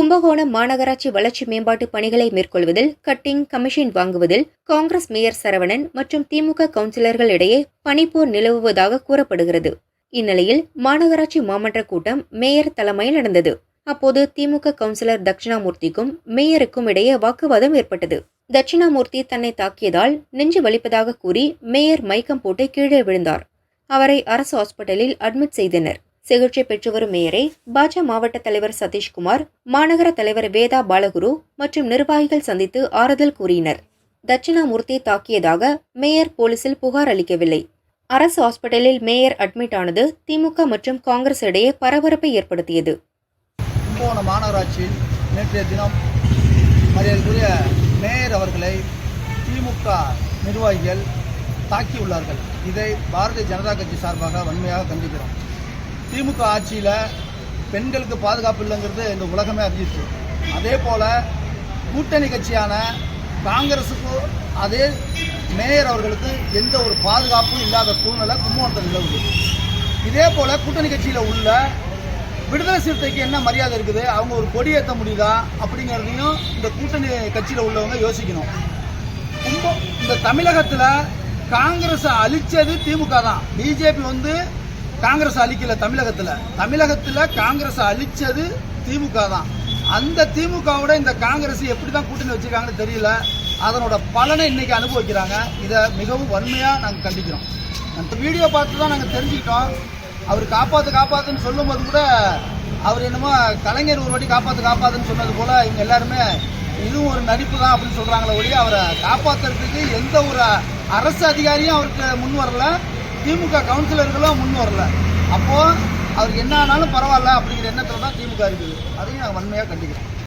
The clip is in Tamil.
கும்பகோணம் மாநகராட்சி வளர்ச்சி மேம்பாட்டு பணிகளை மேற்கொள்வதில் கட்டிங் கமிஷன் வாங்குவதில் காங்கிரஸ் மேயர் சரவணன் மற்றும் திமுக கவுன்சிலர்கள் இடையே பனிப்போர் நிலவுவதாக கூறப்படுகிறது. இந்நிலையில் மாநகராட்சி மாமன்ற கூட்டம் மேயர் தலைமையில் நடந்தது. அப்போது திமுக கவுன்சிலர் தட்சிணாமூர்த்திக்கும் மேயருக்கும் இடையே வாக்குவாதம் ஏற்பட்டது. தட்சிணாமூர்த்தி தன்னை தாக்கியதால் நெஞ்சு வலிப்பதாக கூறி மேயர் மயக்கம் போட்டு கீழே விழுந்தார். அவரை அரசு ஹாஸ்பிட்டலில் அட்மிட் செய்தனர். சிகிச்சை பெற்று வரும் மேயரை பாஜ மாவட்ட தலைவர் சதீஷ்குமார் மாநகர தலைவர் வேதா பாலகுரு மற்றும் நிர்வாகிகள் சந்தித்து ஆறுதல் கூறினர். தட்சிணாமூர்த்தி தாக்கியதாக மேயர் போலீசில் புகார் அளிக்கவில்லை. அரசு ஹாஸ்பிட்டலில் மேயர் அட்மிட் ஆனது திமுக மற்றும் காங்கிரஸ் இடையே பரபரப்பை ஏற்படுத்தியது. கும்பகோணம் மாநகராட்சியில் நேற்றைய தினம் மரியாதைக்குரிய மேயர் அவர்களை திமுக நிர்வாகிகள் தாக்கியுள்ளார்கள். இதை பாரதிய ஜனதா கட்சி சார்பாக வன்மையாக கண்டிக்கிறோம். திமுக ஆட்சியில் பெண்களுக்கு பாதுகாப்பு இல்லைங்கிறது இந்த உலகமே அறிஞ்சிச்சு அதே போல் கூட்டணி கட்சியான காங்கிரஸுக்கு அதே மேயர் அவர்களுக்கு எந்த ஒரு பாதுகாப்பும் இல்லாத சூழ்நிலை கும்பகோணத்தில் நிலவுது. இதே போல் கூட்டணி கட்சியில் உள்ள விடுதலை சிறுத்தைக்கு என்ன மரியாதை இருக்குது? அவங்க ஒரு கொடி ஏற்ற முடியுதா? அப்படிங்கிறதையும் இந்த கூட்டணி கட்சியில் உள்ளவங்க யோசிக்கணும். கும்ப இந்த தமிழகத்தில் காங்கிரஸை அழிச்சது திமுக தான். பிஜேபி வந்து காங்கிரஸ் அழிக்கல தமிழகத்தில். தமிழகத்தில் காங்கிரஸ் அழிச்சது திமுக தான். அந்த திமுகவோட இந்த காங்கிரஸ் எப்படி தான் கூட்டணி வச்சிருக்காங்கன்னு தெரியல. அதனோட பலனை இன்னைக்கு அனுபவிக்கிறாங்க. இதை மிகவும் வன்மையாக நாங்கள் கண்டிக்கிறோம். அந்த வீடியோ பார்த்து தான் நாங்கள் தெரிஞ்சுக்கிட்டோம். அவர் காப்பாற்று காப்பாற்றுன்னு சொல்லும்போது கூட அவர் என்னமோ கலைஞர் ஒரு வாட்டி காப்பாற்று காப்பாற்றுன்னு சொன்னது போல் இவங்க எல்லாருமே இதுவும் ஒரு நடிப்பு தான் அப்படின்னு சொல்கிறாங்களே ஒழிய அவரை காப்பாற்றுறதுக்கு எந்த ஒரு அரசு அதிகாரியும் அவருக்கு முன் வரல. திமுக கவுன்சிலர்களும் முன் வரல. அப்போது அவருக்கு என்ன ஆனாலும் பரவாயில்ல அப்படிங்கிற எண்ணத்தில் தான் திமுக இருக்குது. அதையும் நான் வன்மையாக கண்டிக்கிறேன்.